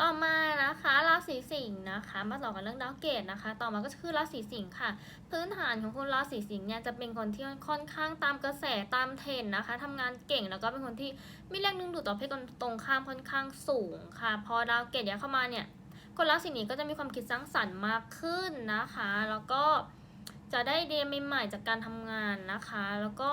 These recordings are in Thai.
ต่อมานะคะราศีสิงห์นะคะ มาต่อกันเรื่องดาวเกตนะคะ ต่อมาก็คือราศีสิงห์ค่ะ พื้นฐานของคนราศีสิงห์เนี่ยจะเป็นคนที่ค่อนข้างตามกระแสตามเทรนนะคะทำงานเก่งแล้วก็เป็นคนที่มีแรงดึงดูดต่อเพศตรงข้ามค่อนข้างสูงค่ะ พอดาวเกตย้ายเข้ามาเนี่ยคนราศีนี้ก็จะมีความคิดสร้างสรรค์มากขึ้นนะคะ แล้วก็จะได้ไอเดียใหม่ๆจากการทำงานนะคะ แล้วก็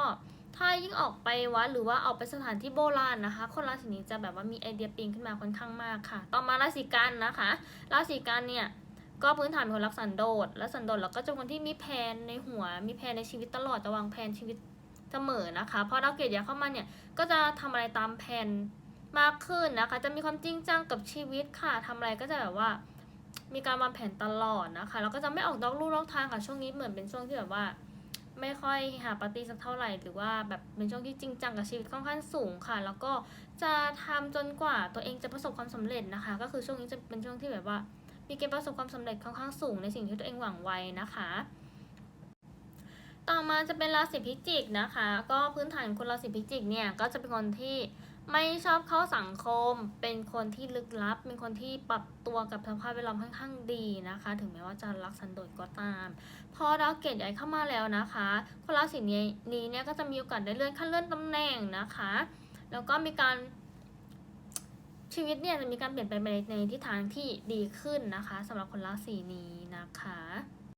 ถ้ายิ่งออกไปวัดหรือว่าออกไปสถานที่โบราณนะคะ คนราศีนี้จะแบบว่ามีไอเดียปีนขึ้นมาค่อนข้างมากค่ะ ต่อมาราศีกันนะคะ ราศีกันเนี่ยก็พื้นฐานเป็นคนรักสันโดษและสันโดษแล้วก็จะเป็นคนที่มีแผนในหัว มีแผนในชีวิตตลอดจะวางแผนชีวิตเสมอนะคะพอดาวเกตย้ายเข้ามาเนี่ยก็จะทำอะไรตามแผนมากขึ้นนะคะ จะมีความจริงจังกับชีวิตค่ะทำอะไรก็จะแบบว่า มีการวางแผนตลอดนะคะแล้วก็จะไม่ออกดอกลูกนอกทางค่ะช่วงนี้เหมือนเป็นช่วงที่แบบว่า ไม่ค่อยหาปาร์ตี้สักเท่าไหร่ หรือว่าแบบเป็นช่วงที่จริงจังกับชีวิตค่อนข้างสูงค่ะ แล้วก็จะทำจนกว่าตัวเองจะประสบความสำเร็จนะคะ ก็คือช่วงนี้จะเป็นช่วงที่แบบว่า มีเกณฑ์ประสบความสำเร็จค่อนข้างสูงในสิ่งที่ตัวเองหวังไว้นะคะต่อมาจะเป็นราศีพิจิกนะคะ ก็พื้นฐานคนราศีพิจิกเนี่ยก็จะเป็นคนที่ไม่ชอบเข้าสังคม เป็นคนที่ลึกลับ เป็นคนที่ปรับตัวกับสภาพแวดล้อมค่อนข้างดีนะคะ ถึงแม้ว่าจะรักสันโดษก็ตาม พอดาวเกตใหญ่เข้ามาแล้วนะคะ คนราศีนี้นี้เนี่ยก็จะมีโอกาสได้เลื่อนขั้นเลื่อนตำแหน่งนะคะ แล้วก็มีการชีวิตเนี่ยจะมีการเปลี่ยนไปในทิศทางที่ดีขึ้นนะคะสำหรับคนราศีนี้นะคะ